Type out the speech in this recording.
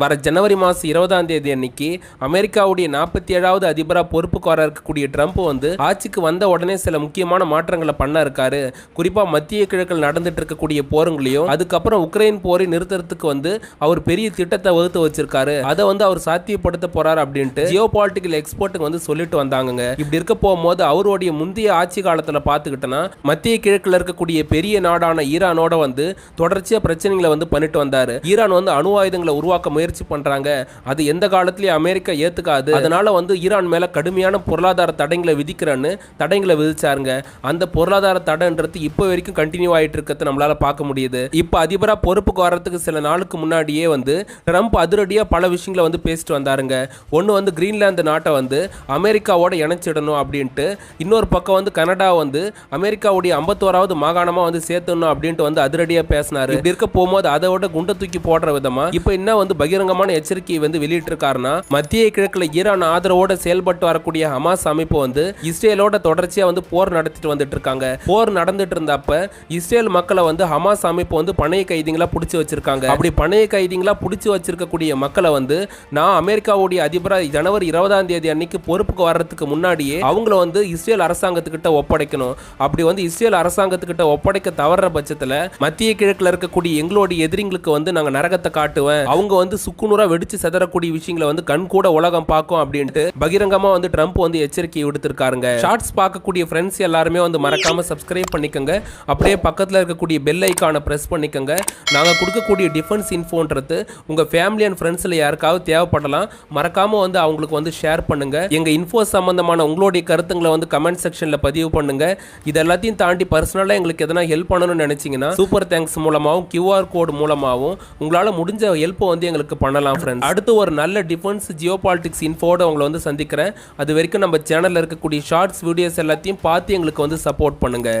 வர ஜனவரி மாதம் இருபதாம் தேதி அன்னைக்கு அமெரிக்காவுடைய நாற்பத்தி ஏழாவது அதிபராக பொறுப்புக்கு வர இருக்கக்கூடிய ட்ரம்ப் வந்து ஆட்சிக்கு வந்த உடனே சில முக்கியமான மாற்றங்களை பண்ண இருக்காரு குறிப்பாக மத்திய கிழக்கில் நடந்துட்டு இருக்கக்கூடிய போருங்களையும் அதுக்கப்புறம் உக்ரைன் போரை நிறுத்துறதுக்கு வந்து அவர் பெரிய திட்டத்தை வகுத்து வச்சிருக்காரு. அதை வந்து அவர் சாத்தியப்படுத்த போறாரு அப்படின்ட்டு ஜியோ பாலிட்டிக்கல் எக்ஸ்போர்ட்டுக்கு வந்து சொல்லிட்டு வந்தாங்க இப்படி இருக்க போகும்போது அவருடைய முந்தைய ஆட்சி காலத்தில் பார்த்துக்கிட்டோன்னா மத்திய கிழக்கில் இருக்கக்கூடிய பெரிய நாடான ஈரானோட வந்து தொடர்ச்சியாக பிரச்சனைகளை வந்து பண்ணிட்டு வந்தார். ஈரான் வந்து அணு ஆயுதங்களை உருவாக்க முயற்சி பண்றாங்க. அது எந்த காலத்துலேயும் அமெரிக்கா ஏத்துக்காது. அதனால வந்து ஈரான் மேல கடுமையான பொருளாதார தடைங்களை விதிக்கிறேன்னு தடைங்களை விதிச்சாருங்க. அந்த பொருளாதார தடைன்றது இப்போ வரைக்கும் கண்டினியூ ஆயிட்டு இருக்கிறது நம்மளால பார்க்க முடியுது. இப்போ அதிபரா பொறுப்புக்கு வர்றதுக்கு சில நாளுக்கு முன்னாடியே வந்து ட்ரம்ப் அதிரடியா பல விஷயங்களை வந்து பேசிட்டு வந்தாருங்க. ஒன்று வந்து கிரீன்லாந்து நாட்டை வந்து அமெரிக்காவோட இணைச்சிடணும் அப்படின்ட்டு இன்னொரு பக்கம் வந்து கனடா வந்து அமெரிக்காவுடைய ஐம்பத்தோராவது மாகாணமா வந்து சேர்த்தணும் அப்படின்ட்டு வந்து அதிரடியா பேசினாரு. இப்படி இருக்க போகும்போது அதை விட குண்டை தூக்கி போடுற விதமா இப்போ என்ன வந்து பகிரங்கமான எச்சரிக்கையை வந்து வெளியிட்டிருக்காருன்னா மத்திய கிழக்குல ஈரான் ஆதரவோட செயல்பட்டு வரக்கூடிய ஹமாஸ் அமைப்பு வந்து இஸ்ரேலோட தொடர்ச்சியா வந்து போர் நடத்திட்டு வந்துட்டு இருக்காங்க போர் நடந்துட்டு இருந்தப்ப இஸ்ரேல் மக்களை வந்து ஹமாஸ் அமைப்பு வந்து பணைய கைதிங்களா பிடிச்சி வச்சிருக்காங்க. அப்படி பணைய கைதிங்களா பிடிச்சி வச்சிருக்கக்கூடிய மக்களை வந்து நான் அமெரிக்காவுடைய அதிபராக ஜனவரி இருபதாம் தேதி அன்னைக்கு பொறுப்புக்கு வர்றதுக்கு முன்னாடியே அவங்கள வந்து இஸ்ரேல் அரசாங்கத்துக்கிட்ட ஒப்படைக்கணும். அப்படி வந்து இஸ்ரேல் அரசாங்கத்துக்கிட்ட ஒப்படைக்க தவற பட்சத்துல மத்திய கிழக்குல இருக்கக்கூடிய எங்களுடைய எதிரிங்களுக்கு வந்து நாங்க நரகத்தை காட்டுவேன். அவங்க வந்து சுக்குநூறா வெடிச்சு செதறக்கூடிய விஷயங்களை வந்து கண் கூட உலகம் பார்க்கும் அப்படின்ட்டு பகிரங்கமா வந்து ட்ரம்ப் வந்து எச்சரிக்கை விடுத்திருக்காருங்க. ஷார்ட்ஸ் பார்க்கக்கூடிய ஃப்ரெண்ட்ஸ் எல்லாருமே வந்து மறக்காம சப்ஸ்கிரைப் பண்ணிக்கோங்க. அப்படியே பக்கத்துல இருக்கக்கூடிய பெல் ஐக்கானை ப்ரெஸ் பண்ணிக்கோங்க. நாங்கள் கொடுக்கக்கூடிய டிஃபென்ஸ் இன்ஃபோன்றது உங்க ஃபேமிலி அண்ட் ஃப்ரெண்ட்ஸ்ல யாருக்காவது தேவைப்படலாம். மறக்காம வந்து அவங்களுக்கு வந்து ஷேர் பண்ணுங்க. எங்க இன்ஃபோ சம்பந்தமான உங்களுடைய கருத்துங்களை வந்து கமெண்ட் செக்ஷனில் பதிவு பண்ணுங்க. இது எல்லாத்தையும் தாண்டி பர்சனலாக எங்களுக்கு எதனா ஹெல்ப் பண்ணணும்னு நினைச்சீங்கன்னா சூப்பர் தேங்க்ஸ் மூலமாகவும் கியூஆர் கோடு மூலமாகவும் உங்களால் முடிஞ்ச ஹெல்ப்பை வந்து எங்களுக்கு பண்ணலாம் ஃப்ரெண்ட்ஸ் அடுத்து ஒரு நல்ல டிஃபென்ஸ் ஜியோ பாலிட்டிக்ஸ் இன்ஃபோட உங்களை வந்து சந்திக்கிறேன். அது வரைக்கும் நம்ம சேனல்ல இருக்கக்கூடிய ஷார்ட்ஸ் வீடியோஸ் எல்லாத்தையும் பார்த்து எங்களுக்கு வந்து சப்போர்ட் பண்ணுங்க.